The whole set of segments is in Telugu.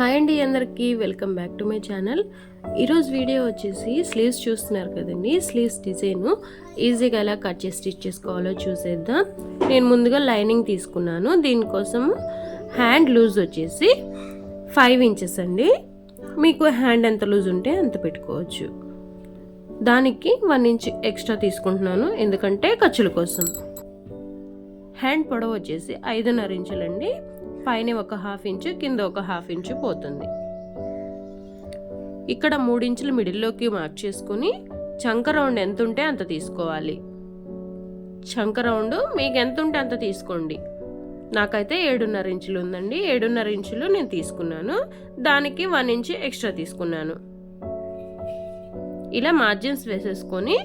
హాయ్ అండి అందరికీ welcome back to my channel. ఈరోజు వీడియో వచ్చేసి స్లీవ్స్ చూస్తున్నారు కదండి స్లీవ్స్ డిజైన్. ఈజీగా ఎలా కట్ చేసి స్టిచ్ చేసుకోవాలో చూసేద్దాం. నేను ముందుగా లైనింగ్ తీసుకున్నాను. దీనికోసం హ్యాండ్ లూజ్ వచ్చేసి ఫైవ్ ఇంచెస్ అండి. మీకు హ్యాండ్ ఎంత లూజ్ ఉంటే అంత పెట్టుకోవచ్చు. దానికి వన్ ఇంచ్ ఎక్స్ట్రా తీసుకుంటున్నాను ఎందుకంటే ఖర్చుల కోసం. హ్యాండ్ పొడవు వచ్చేసి ఐదున్నర ఇంచులండి. పైన ఒక హాఫ్ ఇంచు కింద ఒక హాఫ్ ఇంచు పోతుంది. ఇక్కడ మూడించులు మిడిల్లోకి మార్క్ చేసుకుని చంక రౌండ్ ఎంత ఉంటే అంత తీసుకోవాలి. చంక రౌండ్ మీకు ఎంత ఉంటే అంత తీసుకోండి. నాకైతే ఏడున్నర ఇంచులు ఉందండి. ఏడున్నర ఇంచులు నేను తీసుకున్నాను. దానికి వన్ ఇంచ్ ఎక్స్ట్రా తీసుకున్నాను. ఇలా మార్జిన్స్ వేసేసుకొని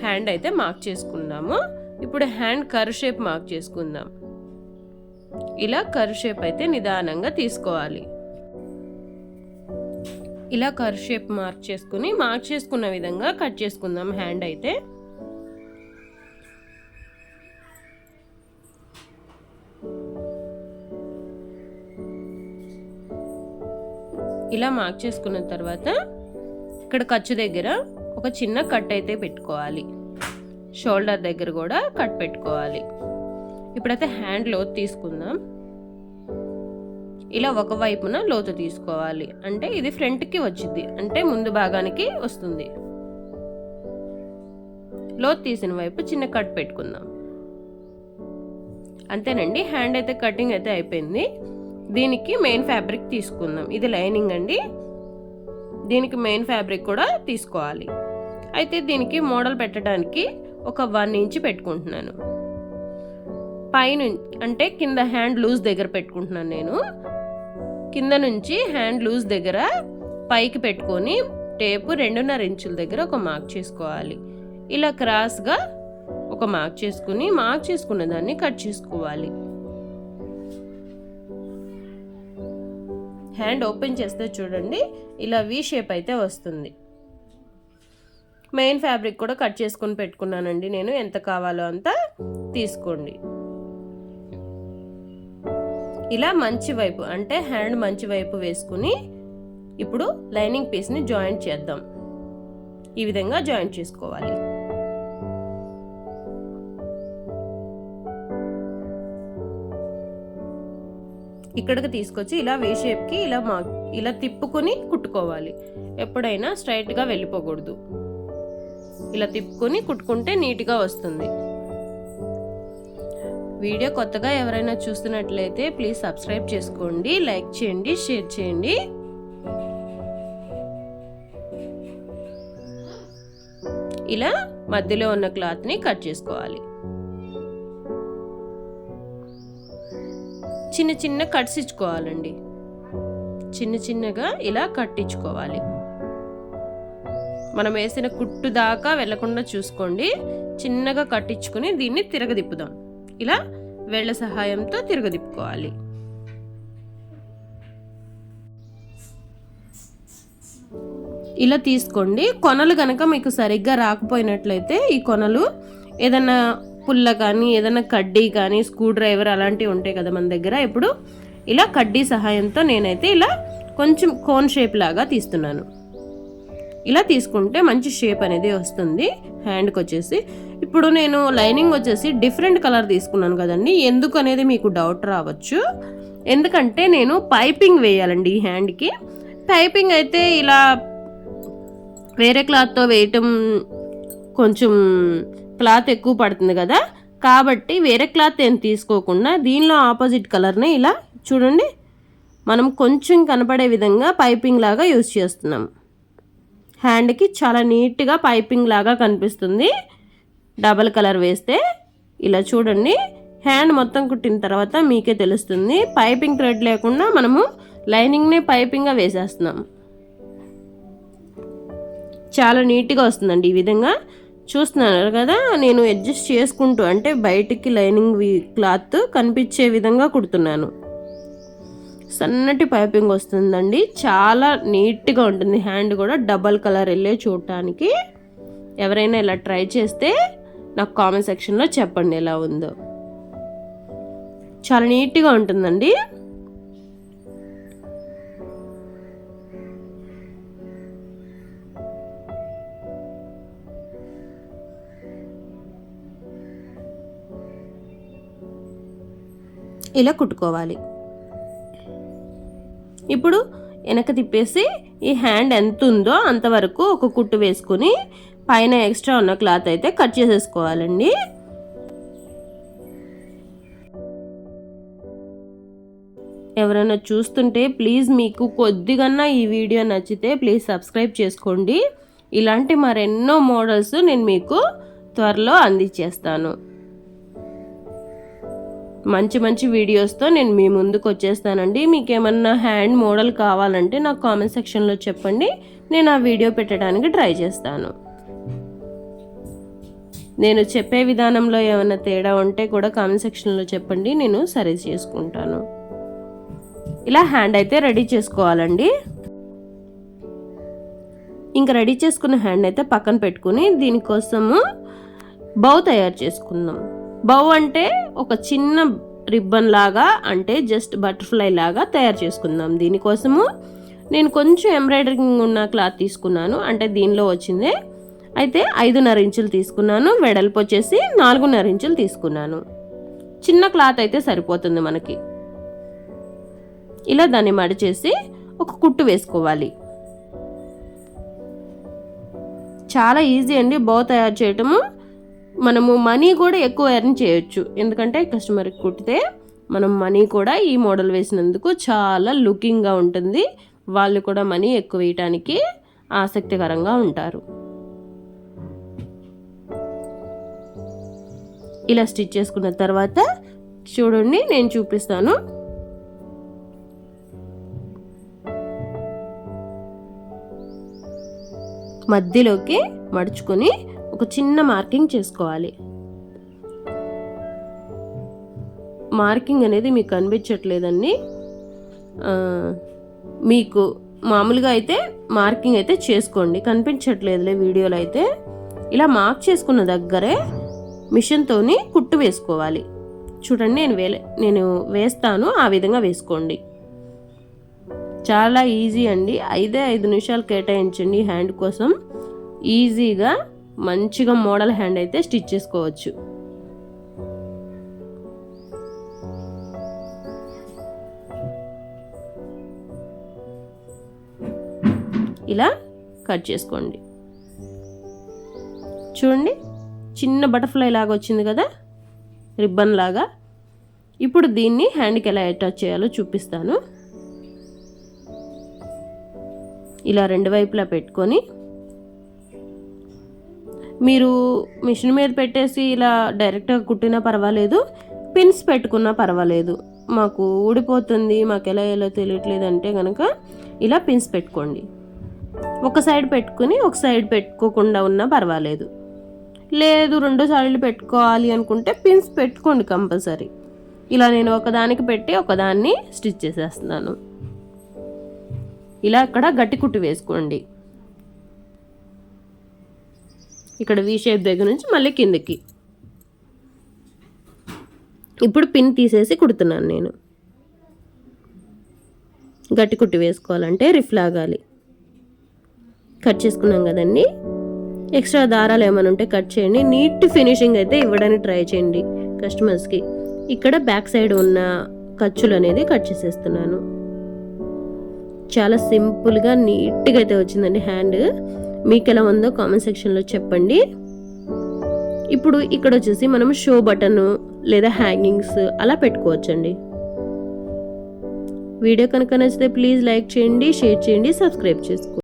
హ్యాండ్ అయితే మార్క్ చేసుకుందాము. ఇప్పుడు హ్యాండ్ కర్ షేప్ మార్క్ చేసుకుందాం. ఇలా కర్ షేప్ అయితే నిదానంగా తీసుకోవాలి. ఇలా కర్ షేప్ మార్క్ చేసుకుని మార్క్ చేసుకున్న విధంగా కట్ చేసుకుందాం హ్యాండ్ అయితే. ఇలా మార్క్ చేసుకున్న తర్వాత ఇక్కడ ఖర్చు దగ్గర ఒక చిన్న కట్ అయితే పెట్టుకోవాలి. షోల్డర్ దగ్గర కూడా కట్ పెట్టుకోవాలి. ఇప్పుడైతే హ్యాండ్ లోతు తీసుకుందాం. ఇలా ఒక వైపున లోతు తీసుకోవాలి. అంటే ఇది ఫ్రంట్కి వచ్చింది అంటే ముందు భాగానికి వస్తుంది. లోతు తీసిన వైపు చిన్న కట్ పెట్టుకుందాం. అంతేనండి హ్యాండ్ అయితే కటింగ్ అయితే అయిపోయింది. దీనికి మెయిన్ ఫ్యాబ్రిక్ తీసుకుందాం. ఇది లైనింగ్ అండి. దీనికి మెయిన్ ఫ్యాబ్రిక్ కూడా తీసుకోవాలి. అయితే దీనికి మోడల్ పెట్టడానికి ఒక వన్ ఇంచ్ పెట్టుకుంటున్నాను. పైన అంటే కింద హ్యాండ్ లూజ్ దగ్గర పెట్టుకుంటున్నాను నేను. కింద నుంచి హ్యాండ్ లూజ్ దగ్గర పైకి పెట్టుకొని టేపు రెండున్నర ఇంచుల దగ్గర ఒక మార్క్ చేసుకోవాలి. ఇలా క్రాస్గా ఒక మార్క్ చేసుకుని మార్క్ చేసుకున్న దాన్ని కట్ చేసుకోవాలి. హ్యాండ్ ఓపెన్ చేస్తే చూడండి ఇలా వి షేప్ అయితే వస్తుంది. మెయిన్ ఫ్యాబ్రిక్ కూడా కట్ చేసుకొని పెట్టుకున్నానండి నేను. ఎంత కావాలో అంత తీసుకోండి. ఇలా మంచి వైపు అంటే హ్యాండ్ మంచి వైపు వేసుకుని ఇప్పుడు లైనింగ్ పీస్ని జాయింట్ చేద్దాం. ఈ విధంగా జాయింట్ చేసుకోవాలి. ఇక్కడికి తీసుకొచ్చి ఇలా వే షేప్కి ఇలా మా ఇలా తిప్పుకొని కుట్టుకోవాలి. ఎప్పుడైనా స్ట్రైట్గా వెళ్ళిపోకూడదు. ఇలా తిప్పుకొని కుట్టుకుంటే నీట్గా వస్తుంది. వీడియో కొత్తగా ఎవరైనా చూస్తున్నట్లయితే ప్లీజ్ సబ్స్క్రైబ్ చేసుకోండి లైక్ చేయండి షేర్ చేయండి. ఇలా మధ్యలో ఉన్న క్లాత్ని కట్ చేసుకోవాలి. చిన్న చిన్న కట్స్ ఇచ్చుకోవాలండి. చిన్న చిన్నగా ఇలా కట్టించుకోవాలి మనం వేసిన కుట్టు దాకా వెళ్ళకుండా చూసుకోండి. చిన్నగా కట్టించుకుని దీన్ని తిరగదిప్పుదాం ఇలా వేళ్ళ సహాయంతో తిరగదిప్పుకోవాలి. ఇలా తీసుకోండి. కొనలు కనుక మీకు సరిగ్గా రాకపోయినట్లయితే ఈ కొనలు ఏదన్నా పుల్ల కానీ ఏదైనా కడ్డీ కానీ స్క్రూ డ్రైవర్ అలాంటివి ఉంటాయి కదా మన దగ్గర. ఇప్పుడు ఇలా కడ్డీ సహాయంతో నేనైతే ఇలా కొంచెం కోన్ షేప్ లాగా తీస్తున్నాను. ఇలా తీసుకుంటే మంచి షేప్ అనేది వస్తుంది. హ్యాండ్కి వచ్చేసి. ఇప్పుడు నేను లైనింగ్ వచ్చేసి డిఫరెంట్ కలర్ తీసుకున్నాను కదండి. ఎందుకు అనేది మీకు డౌట్ రావచ్చు. ఎందుకంటే నేను పైపింగ్ వేయాలండి ఈ హ్యాండ్కి పైపింగ్ అయితే ఇలా వేరే క్లాత్తో వేయటం కొంచెం క్లాత్ ఎక్కువ పడుతుంది కదా. కాబట్టి వేరే క్లాత్ ఏం తీసుకోకుండా దీనిలో ఆపోజిట్ కలర్ని ఇలా చూడండి. మనం కొంచెం కనపడే విధంగా పైపింగ్ లాగా యూజ్ చేస్తున్నాం. హ్యాండ్కి చాలా నీట్గా పైపింగ్ లాగా కనిపిస్తుంది. డబల్ కలర్ వేస్తే ఇలా చూడండి. హ్యాండ్ మొత్తం కుట్టిన తర్వాత మీకే తెలుస్తుంది. పైపింగ్ థ్రెడ్ లేకుండా మనము లైనింగ్నే పైపింగ్గా వేసేస్తున్నాం. చాలా నీట్గా వస్తుందండి ఈ విధంగా. చూస్తున్నారు కదా నేను అడ్జస్ట్ చేసుకుంటూ అంటే బయటికి లైనింగ్ క్లాత్ కనిపించే విధంగా కుడుతున్నాను. సన్నటి పైపింగ్ వస్తుందండి. చాలా నీట్గా ఉంటుంది. హ్యాండ్ కూడా డబల్ కలర్ వెళ్ళే చూడటానికి. ఎవరైనా ఇలా ట్రై చేస్తే నాకు కామెంట్ సెక్షన్లో చెప్పండి ఎలా ఉందో. చాలా నీట్గా ఉంటుందండి. ఇలా కుట్టుకోవాలి. ఇప్పుడు వెనక తిప్పేసి ఈ హ్యాండ్ ఎంత ఉందో అంతవరకు ఒక కుట్టు వేసుకుని పైన ఎక్స్ట్రా ఉన్న క్లాత్ అయితే కట్ చేసేసుకోవాలండి. ఎవరైనా చూస్తుంటే ప్లీజ్ మీకు కొద్దిగన్నా ఈ వీడియో నచ్చితే ప్లీజ్ సబ్స్క్రైబ్ చేసుకోండి. ఇలాంటి మరెన్నో మోడల్స్ నేను మీకు త్వరలో అందించేస్తాను. మంచి మంచి వీడియోస్తో నేను మీ ముందుకు వచ్చేస్తానండి. మీకు ఏమన్నా హ్యాండ్ మోడల్ కావాలంటే నాకు కామెంట్ సెక్షన్లో చెప్పండి. నేను ఆ వీడియో పెట్టడానికి ట్రై చేస్తాను. నేను చెప్పే విధానంలో ఏమైనా తేడా ఉంటే కూడా కామెంట్ సెక్షన్లో చెప్పండి. నేను సరి చేసుకుంటాను. ఇలా హ్యాండ్ అయితే రెడీ చేసుకోవాలండి. ఇంకా రెడీ చేసుకున్న హ్యాండ్ అయితే పక్కన పెట్టుకుని దీనికోసము బౌ తయారు చేసుకుందాం. బౌ అంటే ఒక చిన్న రిబ్బన్ లాగా అంటే జస్ట్ బటర్ఫ్లై లాగా తయారు చేసుకుందాం. దీనికోసము నేను కొంచెం ఎంబ్రాయిడరింగ్ ఉన్న క్లాత్ తీసుకున్నాను. అంటే దీనిలో వచ్చిందే అయితే ఐదున్నర ఇంచులు తీసుకున్నాను. వెడల్పు వచ్చేసి నాలుగున్నర ఇంచులు తీసుకున్నాను. చిన్న క్లాత్ అయితే సరిపోతుంది మనకి. ఇలా దాన్ని మడిచేసి ఒక కుట్టు వేసుకోవాలి. చాలా ఈజీ అండి బౌ తయారు చేయటము. మనము మనీ కూడా ఎక్కువ ఎర్న్ చేయొచ్చు. ఎందుకంటే కస్టమర్కి కుట్టితే మనం మనీ కూడా ఈ మోడల్ వేసినందుకు చాలా లుకింగ్గా ఉంటుంది. వాళ్ళు కూడా మనీ ఎక్కువ వేయటానికి ఆసక్తికరంగా ఉంటారు. ఇలా స్టిచ్ చేసుకున్న తర్వాత చూడండి నేను చూపిస్తాను. మధ్యలోకి మడుచుకొని ఒక చిన్న మార్కింగ్ చేసుకోవాలి. మార్కింగ్ అనేది మీకు కనిపించట్లేదండి. మీకు మామూలుగా అయితే మార్కింగ్ అయితే చేసుకోండి. కనిపించట్లేదులే వీడియోలో అయితే. ఇలా మార్క్ చేసుకున్న దగ్గరే మిషన్తోని కుట్టు వేసుకోవాలి. చూడండి నేను వేలే నేను వేస్తాను ఆ విధంగా వేసుకోండి. చాలా ఈజీ అండి. ఐదే ఐదు నిమిషాలు కేటాయించండి హ్యాండ్ కోసం. ఈజీగా మంచిగా మోడల్ హ్యాండ్ అయితే స్టిచ్ చేసుకోవచ్చు. ఇలా కట్ చేసుకోండి. చూడండి చిన్న బటర్ఫ్లై లాగా వచ్చింది కదా? రిబ్బన్ లాగా. ఇప్పుడు దీన్ని హ్యాండ్కి ఎలా అటాచ్ చేయాలో చూపిస్తాను. ఇలా రెండు వైపులా పెట్టుకొని మీరు మిషన్ మీద పెట్టేసి ఇలా డైరెక్ట్గా కుట్టినా పర్వాలేదు పిన్స్ పెట్టుకున్నా పర్వాలేదు. మాకు ఊడిపోతుంది మాకు ఎలా ఎలా తెలియట్లేదు అంటే కనుక ఇలా పిన్స్ పెట్టుకోండి. ఒక సైడ్ పెట్టుకుని ఒక సైడ్ పెట్టుకోకుండా ఉన్నా పర్వాలేదు. లేదు రెండు సైడ్లు పెట్టుకోవాలి అనుకుంటే పిన్స్ పెట్టుకోండి కంపల్సరీ ఇలా నేను ఒకదానికి పెట్టి ఒకదాన్ని స్టిచ్ చేసేస్తున్నాను. ఇలా అక్కడ గట్టి కుట్టు వేసుకోండి. ఇక్కడ వీ షేప్ దగ్గర నుంచి మళ్ళీ కిందకి. ఇప్పుడు పిన్ తీసేసి కుడుతున్నాను నేను. గట్టి కుట్టి వేసుకోవాలంటే రిఫ్లాగాలి కట్ చేసుకున్నాం కదండి. ఎక్స్ట్రా దారాలు ఏమైనా ఉంటే కట్ చేయండి. నీట్ ఫినిషింగ్ అయితే ఇవ్వడానికి ట్రై చేయండి కస్టమర్స్కి ఇక్కడ బ్యాక్ సైడ్ ఉన్న ఖర్చులు అనేది కట్ చేసేస్తున్నాను. చాలా సింపుల్గా నీట్గా అయితే వచ్చిందండి హ్యాండ్ మీకు ఎలా ఉందో కామెంట్ సెక్షన్లో చెప్పండి. ఇప్పుడు ఇక్కడ వచ్చేసి మనం షో బటన్ లేదా హ్యాంగింగ్స్ అలా పెట్టుకోవచ్చండి. వీడియో కనుక నచ్చితే ప్లీజ్ లైక్ చేయండి షేర్ చేయండి సబ్స్క్రైబ్ చేసుకోండి.